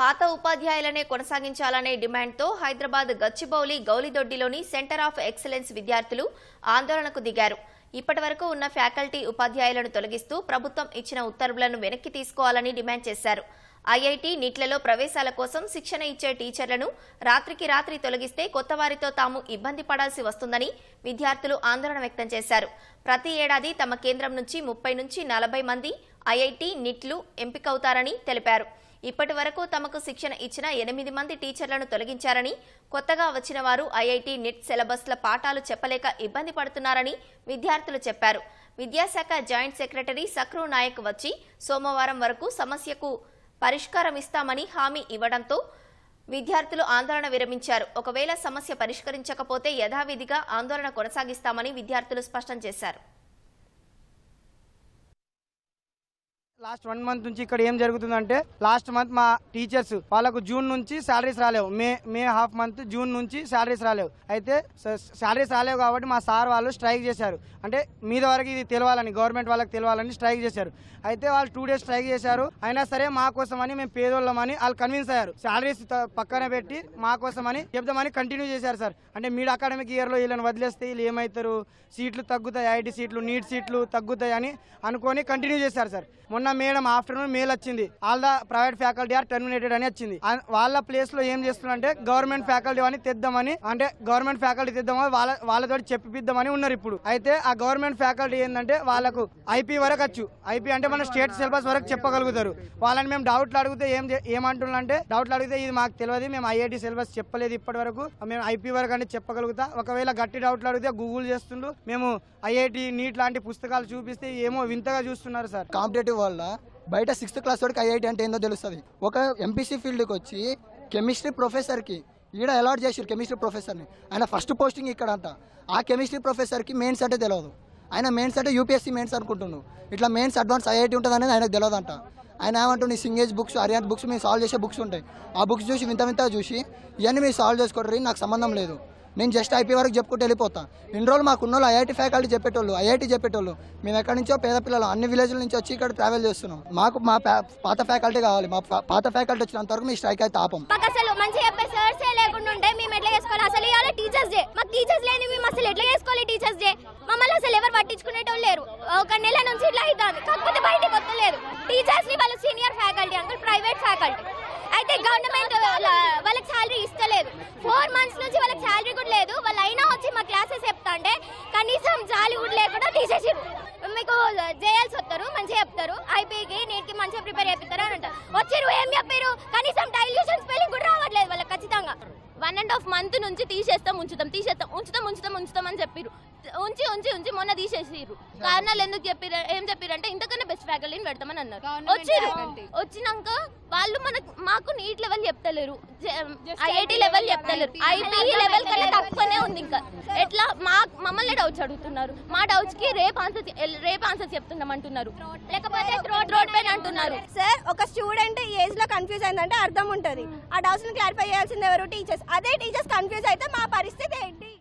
పాత ఉపాధ్యాయులనే కొనసాగించాలనే డిమాండ్తో హైదరాబాద్ గచ్చిబౌలి గౌలిదొడ్డిలోని సెంటర్ ఆఫ్ ఎక్సలెన్స్ విద్యార్థులు ఆందోళనకు దిగారు. ఇప్పటి వరకు ఉన్న ఫ్యాకల్టీ ఉపాధ్యాయులను తొలగిస్తూ ప్రభుత్వం ఇచ్చిన ఉత్తర్వులను వెనక్కి తీసుకోవాలని డిమాండ్ చేశారు. ఐఐటి నీట్లలో ప్రవేశాల కోసం శిక్షణ ఇచ్చే టీచర్లను రాత్రికి రాత్రి తొలగిస్తే కొత్త వారితో తాము ఇబ్బంది పడాల్సి వస్తుందని విద్యార్థులు ఆందోళన వ్యక్తం చేశారు. ప్రతి ఏడాది తమ కేంద్రం నుంచి ముప్పై నుంచి నలభై మంది ఐఐటి నిట్లు ఎంపికవుతారని తెలిపారు. ఇప్పటి వరకు తమకు శిక్షణ ఇచ్చిన ఎనిమిది మంది టీచర్లను తొలగించారని కొత్తగా వచ్చిన వారు ఐఐటి నిట్ సిలబస్ల పాఠాలు చెప్పలేక ఇబ్బంది పడుతున్నారని విద్యార్థులు చెప్పారు. విద్యాశాఖ జాయింట్ సెక్రటరీ సక్రు నాయక్ వచ్చి సోమవారం వరకు సమస్యకు పరిష్కారం ఇస్తామని హామీ ఇవ్వడంతో విద్యార్థులు ఆందోళన విరమించారు. ఒకవేళ సమస్య పరిష్కరించకపోతే యథావిధిగా ఆందోళన కొనసాగిస్తామని విద్యార్థులు స్పష్టం చేశారు. లాస్ట్ వన్ మంత్ నుంచి ఇక్కడ ఏం జరుగుతుందంటే లాస్ట్ మంత్ మా టీచర్స్ వాళ్ళకు జూన్ నుంచి శాలరీస్ రాలేవు. May May half month June నుంచి శాలరీస్ రాలేవు. అయితే శాలరీస్ రాలేవు కాబట్టి మా సార్ వాళ్ళు స్ట్రైక్ చేశారు. అంటే మీద వరకు ఇది తెలవాలని గవర్నమెంట్ వాళ్ళకి తెలవాలని స్ట్రైక్ చేశారు. అయితే వాళ్ళు టూ డేస్ స్ట్రైక్ చేశారు. అయినా సరే మా కోసమని మేము పేదోళ్ళమని వాళ్ళు కన్విన్స్ అయ్యారు. శాలరీస్ పక్కన పెట్టి మా కోసమని చెప్దామని కంటిన్యూ చేశారు సార్. అంటే మీరు అకాడమిక్ ఇయర్లో వీళ్ళని వదిలేస్తే వీళ్ళు ఏమవుతారు సీట్లు తగ్గుతాయి ఐటీ సీట్లు నీట్ సీట్లు తగ్గుతాయి అని అనుకొని కంటిన్యూ చేశారు సార్. మొన్న మేడం ఆఫ్టర్నూన్ మెయిల్ వచ్చింది. All the private faculty are terminated అని వచ్చింది. వాళ్ళ ప్లేస్లో ఏం చేస్తున్నారంటే గవర్నమెంట్ ఫ్యాకల్టీ అని తెద్దామని అంటే గవర్నమెంట్ ఫ్యాకల్టీ తెద్దామని వాళ్ళ వాళ్ళతో చెప్పిద్దామని ఉన్నారు ఇప్పుడు. అయితే ఆ గవర్నమెంట్ ఫ్యాకల్టీ ఏంటంటే వాళ్ళకు ఐపీ వరకు వచ్చు. ఐపీ అంటే మన స్టేట్ సిలబస్ వరకు చెప్పగలుగుతారు. వాళ్ళని మేము డౌట్లు అడిగితే ఏం ఏమంటున్నా అంటే డౌట్లు అడిగితే ఇది మాకు తెలియదు మేము ఐఐటి సిలబస్ చెప్పలేదు ఇప్పటి వరకు. మేము ఐపీ వరకు అంటే చెప్పగలుగుతా. ఒకవేళ గట్టి డౌట్లు అడిగితే గూగుల్ చేస్తుండ్రు మేము ఐఐటి నీట్ లాంటి పుస్తకాలు చూపిస్తే ఏమో వింతగా చూస్తున్నారు సార్. కాంపిటేటివ్ వల్ల బయట సిక్స్త్ క్లాస్ వరకు ఐఐటి అంటే ఏందో తెలుస్తుంది. ఒక ఎంపీసీ ఫీల్డ్కి వచ్చి కెమిస్ట్రీ ప్రొఫెసర్కి ఈడ అలాట్ చేసారు కెమిస్ట్రీ ప్రొఫెసర్ని ఆయన ఫస్ట్ పోస్టింగ్ ఇక్కడ అంట ఆ కెమిస్ట్రీ ప్రొఫెసర్కి మెయిన్స్ అంటే తెలియదు ఆయన మెయిన్స్ అంటే యూపీఎస్సీ మెయిన్స్ అనుకుంటున్నాను ఇట్లా మెయిన్స్ అడ్వాన్స్ ఐఐటి ఉంటుంది అనేది ఆయనకు తెలియదంట ఆయన ఏమంటుంది సింగేజ్ బుక్స్ అరియాంత్ బుక్స్ మీరు సాల్వ్ చేసే బుక్స్ ఉంటాయి. ఆ బుక్స్ చూసి వింత వింత చూసి ఇవన్నీ మీరు సాల్వ్ చేసుకోర్రి నాకు సంబంధం లేదు. నేను జస్ట్ ఐపీ వరకు చెప్పుకుంటూ వెళ్ళిపోతాను ఇన్ని రోజులు మాకు ఉన్న ఐఐటి ఫ్యాకల్టీ చెప్పేటోళ్ళు ఐఐటి చెప్పేటోళ్ళు మేము ఎక్కడి నుంచో పేద పిల్లలు అన్ని విలేజ్ల నుంచి వచ్చి ఇక్కడ ట్రావెల్ చేస్తున్నాం. మాకు మా పాత ఫ్యాకల్టీ కావాలి. మా పాత ఫ్యాకల్టీ వచ్చినంత వరకు మీ స్ట్రైక్ అయితే ఆపం. అసలు మంచిగా చెప్పే సర్సే లేకుండా ఉంటే మేము ఎట్లా చేసుకోవాలి? అసలు ఇవాళ టీచర్స్ డే మాకు టీచర్స్ లేని మేము అసలు ఎట్లా చేసుకోవాలి టీచర్స్ డే మమ్మల్ని అసలు ఎవరు పట్టించుకునేటోళ్ళు లేరు. ఒక నెల నుంచి ఇట్లా అవుతుంది కాకపోతే బయటకు వస్తలేదు టీచర్స్ని వాళ్ళ senior faculty uncle private faculty అంటే గవర్నమెంట్ వాళ్ళకి శాలరీ ఇస్తలేదు. ఫోర్ మంత్స్ నుంచి వాళ్ళకి శాలరీ కూడా లేదు. వాళ్ళు అయినా వచ్చి మా క్లాసెస్ చెప్తా అంటే కనీసం జాలి కూడా లేకుండా తీసేసి మీకు చేయాల్సి వస్తారు మంచిగా చెప్తారు ఐపీకి నీట్కి మంచిగా ప్రిపేర్ చేపిస్తారు అని అంటారు వచ్చిరు ఏం చెప్పారు కనీసం డైల్యూషన్ స్పెల్లింగ్ కూడా రావట్లేదు వాళ్ళకి ఖచ్చితంగా వన్ అండ్ హాఫ్ మంత్ నుంచి తీసేస్తాం ఉంచుతాం తీసేస్తాం ఉంచుతాం ఉంచుతాం ఉంచుతాం అని చెప్పిరు ఉంచి ఉంచి ఉంచి మొన్న తీసేసిర్రు. కారణాలు ఎందుకు చెప్పిరు ఏం చెప్పిరంటే ఇంతకన్నా బెస్ట్ ఫ్యాకల్టీని పెడతామని అన్నారు. వచ్చిరు వచ్చినాక వాళ్ళు మనకు మాకు నీట్ లెవెల్ చెప్తలేరు. ఐఐటి లెవెల్ చెప్తలేరు. ఐపీ లెవెల్ కన్నా తక్కువనే ఉంది ఇంకా. ఎట్లా మమ్మల్ని డౌట్స్ అడుగుతున్నారు. మా డౌట్స్కి రేపు ఆన్సర్ రేపు ఆన్సర్ చెప్తున్నాం అంటున్నారు లేకపోతే రోడ్ రోడ్ పైన అంటున్నారు. సార్ ఒక స్టూడెంట్ ఈ ఏజ్లో కన్ఫ్యూజ్ అయిందంటే అర్థం ఉంటుంది. ఆ డౌట్స్ని క్లారిఫై చేయాల్సింది ఎవరు? టీచర్స్ అదే టీచర్స్ కన్ఫ్యూజ్ అయితే మా పరిస్థితి ఏంటి?